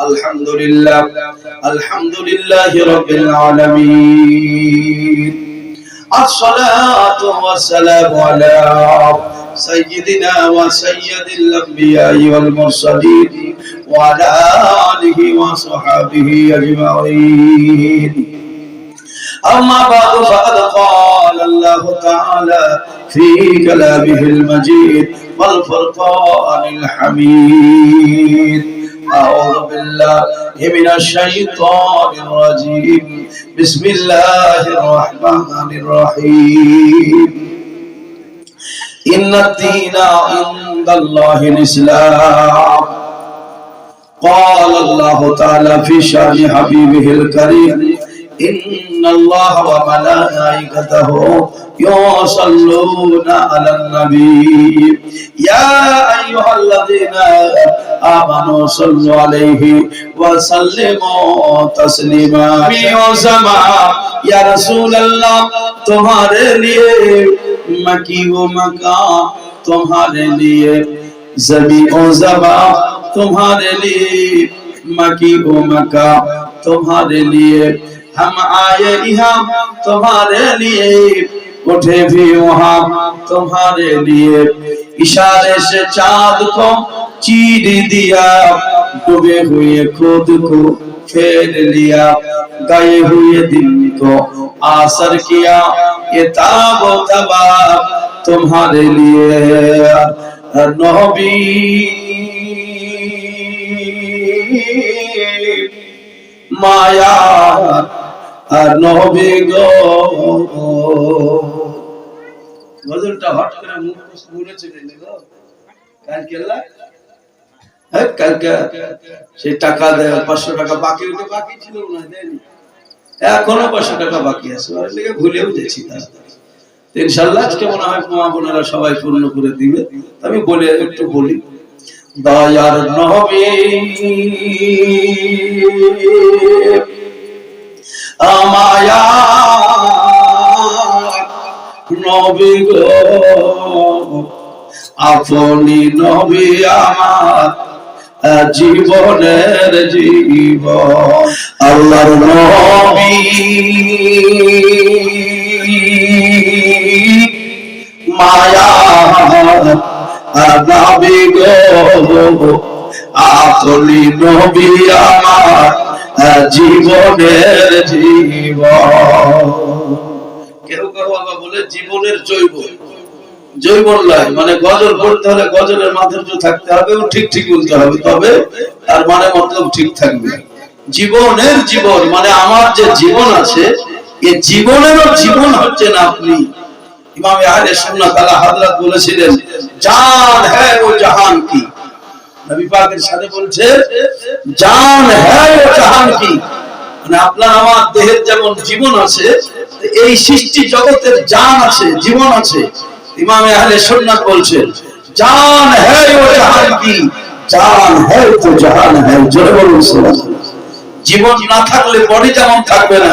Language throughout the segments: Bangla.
الحمد لله الحمد لله رب العالمين. الصلاة والسلام على سيدنا وسيد الأنبياء والمرسلين وعلى آله وصحبه أجمعين. أما بعد فقد قال الله تعالى في كلامه المجيد والفرقان الحميد. أعوذ بالله من الشيطان الرجيم بسم الله الرحمن الرحيم إن الدين عند الله الإسلام قال الله تعالى في شان حبيبه الكريم إن الله وملائكته يصلون على النبي يا أيها الذين آمنوا صلوا عليه وسلموا تسليما بيوزما يا رسول الله تمہارے لیے مکی و مکان تمہارے لیے زمین و زباں تمہارے لیے مکی و مکان تمہارے لیے हम आए यहाँ तुम्हारे लिए। उठे भी वहाँ तुम्हारे लिए। इशारे से चाँद को चीर दिया। डूबे हुए खुद को फेर लिया। गए हुए दिन को आसर किया। ये ताबो तबा तुम्हारे लिए नबी। মায়া আর নবে হট করে মুখ চলে হ্যাঁ কালকে। সেই টাকা দেয়, পাঁচশো টাকা বাকি বাকি ছিল না দেয়নি। এখনও পাঁচশো টাকা বাকি আছে, ওর ভুলেও গেছি ইনশাল্লাহ আজকে মনে হয় মা বোনেরা সবাই পূর্ণ করে দিবে। আমি বলে একটু বলি, দয়ার নবী আপনি নবী আমার জীবনের জীবন। আল্লাহর নবী। মায়া। নবী গো আপনি নবী আমার জীবনের জীবন। কেউ কেউ আবার বলে জীবনের জৈব। মানে গজল পড়তে হলে গজলের মাধুর্য থাকতে হবে ঠিক ঠিক বলতে হবে। তবে তার মানে মতলব ঠিক থাকবে। জীবনের জীবন মানে আমার যে জীবন আছে, এ জীবনেরও জীবন হচ্ছে না আপনি। ইমামে আহলে সুন্নাত আলা হযরত বলেছিলেন, জান হ্যায় ও জাহান কি? সাথে বলছে, জান কি? মানে আপনার আমার দেহের যেমন জীবন আছে এই সৃষ্টি জগতের জান আছে, জীবন আছে। ইমামে আহলে সুন্নাত বলছেন জান হ্যায় কি? জান হ্যায় তো জাহান বলুন জীবন না থাকলে বডি যেমন থাকবে না।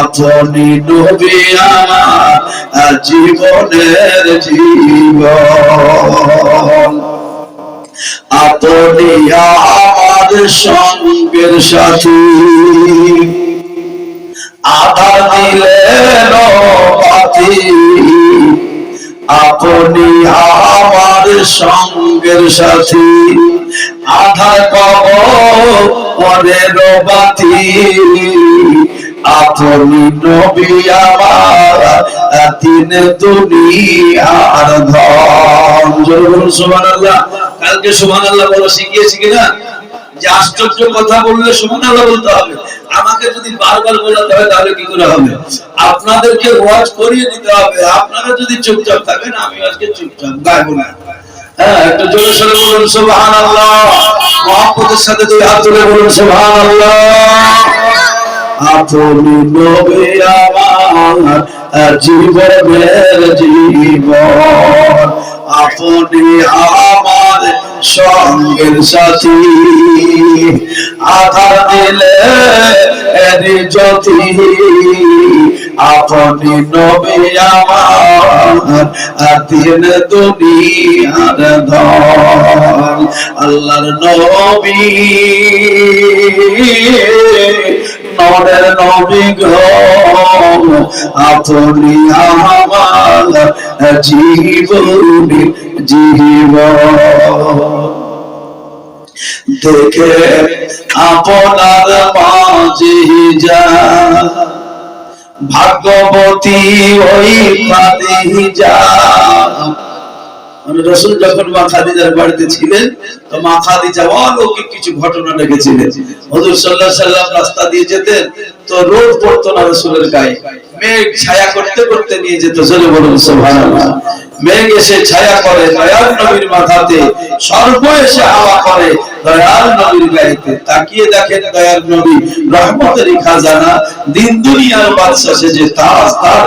আপনি নবী আমার জীবনের জীবন। আপনি আমার সঙ্গের সাথী। আধার দিলেন আপনি আমার সঙ্গের সাথী। আধার পাব পরের বাতি। আশ্চর্য কথা বললে বলতে হবে। আমাকে যদি বারবার বলাতে হয় তাহলে কি করে হবে? আপনাদেরকে ওয়াজ করিয়ে দিতে হবে। আপনারা যদি চুপচাপ থাকেন, আমি আজকে চুপচাপ গাইবো না। হ্যাঁ একটু জোরে সোরে বলুন সাথে দুই হাত তুলে বলুন, সুবহানাল্লাহ। আপনি নবী আমার জীবনের জীবন। আপনি আমার সঙ্গের সাথী। আধার দিলে এর জ্যোতি। আপনি নবী আমার দিন দুনিয়ার ধন। আল্লাহর নবী। নরের আপনি আমার জীব দেখে আপনার মাঝে যা ভাগ্যবতী ওই যা রসুল যখন বাড়িতে ছিলেন, তো কিছু ঘটনা হজুর সাল্লাহ সাল্লাম রাস্তা দিয়ে যেতেন, তো রোদ পড়তো না রসুলের গায়ে। মেঘ ছায়া করতে করতে নিয়ে যেত বলুন, সুবহানাল্লাহ। মেঘ এসে ছায়া করে দয়াল নবীর মাথাতে সর্ব এসে হাওয়া করে দয়াল নবীর তাকিয়ে দেখেন দয়াল নবী, রহমতের খাজানা দিন দুনিয়ার বাদশা সেজে তাজ তার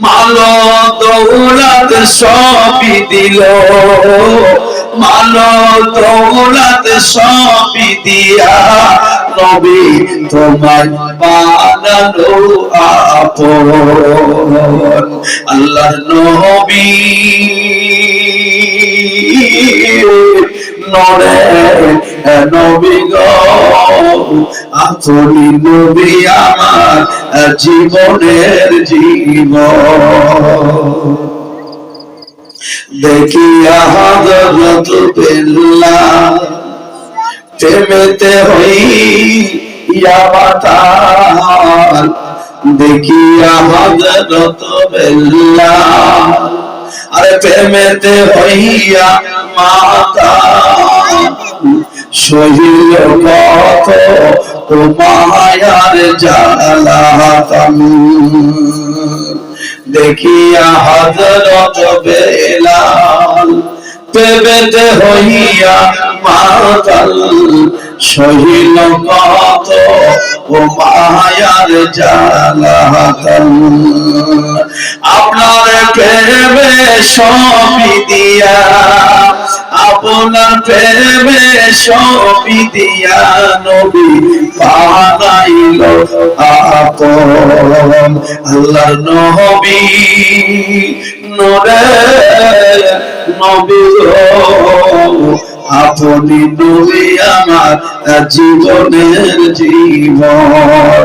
মাল দৌলত সবই দিল। মাল দৌলত সবই দিয়া নবী তোমায় বানালো আপন। আল্লাহর নবী নরে নবী গো আপনি নবী আমার জীবনের জীব দেখিয়া হজরত পেল্লা প্রেমেতে হই ইয়াবাতাল দেখিয়া হজরত বেল্লা আরে প্রেমেতে হইয়া মাতা শহীদ কত তোমায়ার জালাতাম দেখিয়া হজরত বেলাল পেবেতে হইয়া মাতাল। সহিল কত ও মায়ার জালাতাল আপনার প্রেমে সবই দিয়া আপনার প্রেমে সবই দিয়া নবী বানাইল আপন। আল্লাহর নবী নরে নবী আপনি নবী আমার জীবনের জীবন।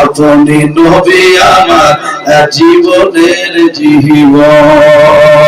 আপনি নবী আমার জীবনের জীবন।